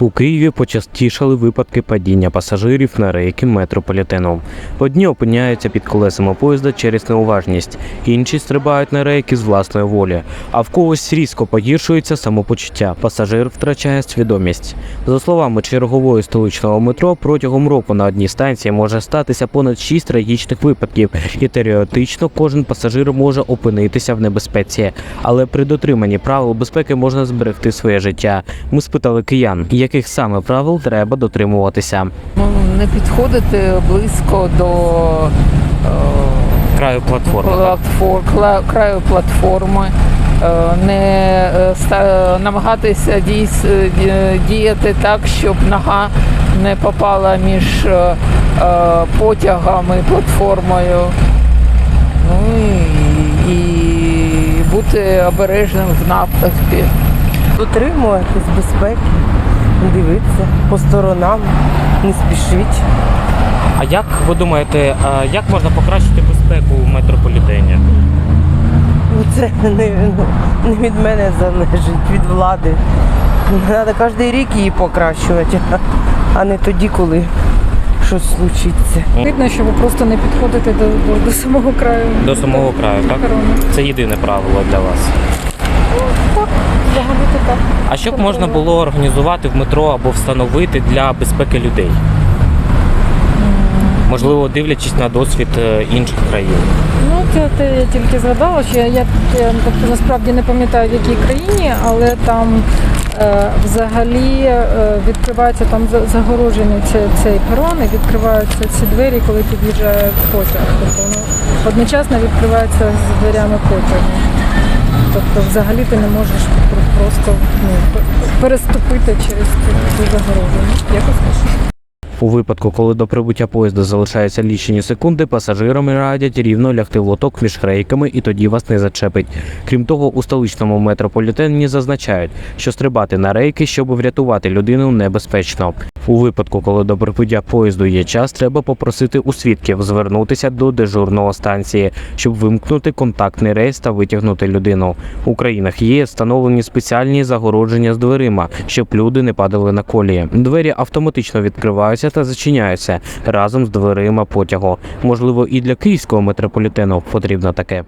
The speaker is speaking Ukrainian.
У Києві почастішали випадки падіння пасажирів на рейки метрополітену. Одні опиняються під колесами поїзда через неуважність, інші стрибають на рейки з власної волі, а в когось різко погіршується самопочуття. Пасажир втрачає свідомість. За словами чергової столичного метро, протягом року на одній станції може статися понад 6 трагічних випадків, і теоретично кожен пасажир може опинитися в небезпеці. Але при дотриманні правил безпеки можна зберегти своє життя. Ми спитали киян, яких саме правил треба дотримуватися. Не підходити близько до е, Краю платформи. платформ, краю платформи, е, не е, намагатися діяти так, щоб нога не попала між потягами платформою. Ну і, і бути обережним в натовпі. Дотримуватись безпеки, дивитися по сторонам, не спішіть. А як ви думаєте, як можна покращити безпеку у метрополітені? Ну, Це не, не від мене залежить, від влади. Треба кожен рік її покращувати, а не тоді, коли щось случиться. Видно, що ви просто не підходите до, до, до самого краю До самого краю, так? Це єдине правило для вас. Взагалі-то так. А що б можна було організувати в метро або встановити для безпеки людей? Можливо, дивлячись на досвід е, інших країн. Ну, це те я тільки згадала, що я, я тобто, насправді не пам'ятаю в якій країні, але там е, взагалі е, відкривається там за- загорожений цей, цей перон і відкриваються ці двері, коли під'їжджає потяг. Тобто воно одночасно відкривається з дверями потягу. Тобто взагалі ти не можеш просто ну, переступити через цю. Ну, Якось так. У випадку, коли до прибуття поїзда залишаються лічені секунди, пасажирам радять рівно лягти в лоток між рейками і тоді вас не зачепить. Крім того, у столичному метрополітені зазначають, що стрибати на рейки, щоб врятувати людину, небезпечно. У випадку, коли до прибуття поїзду є час, треба попросити у свідків звернутися до дежурного станції, щоб вимкнути контактний рейс та витягнути людину. У країнах є встановлені спеціальні загородження з дверима, щоб люди не падали на колії. Двері автоматично відкриваються та зачиняються разом з дверима потягу. Можливо, і для київського метрополітену потрібно таке.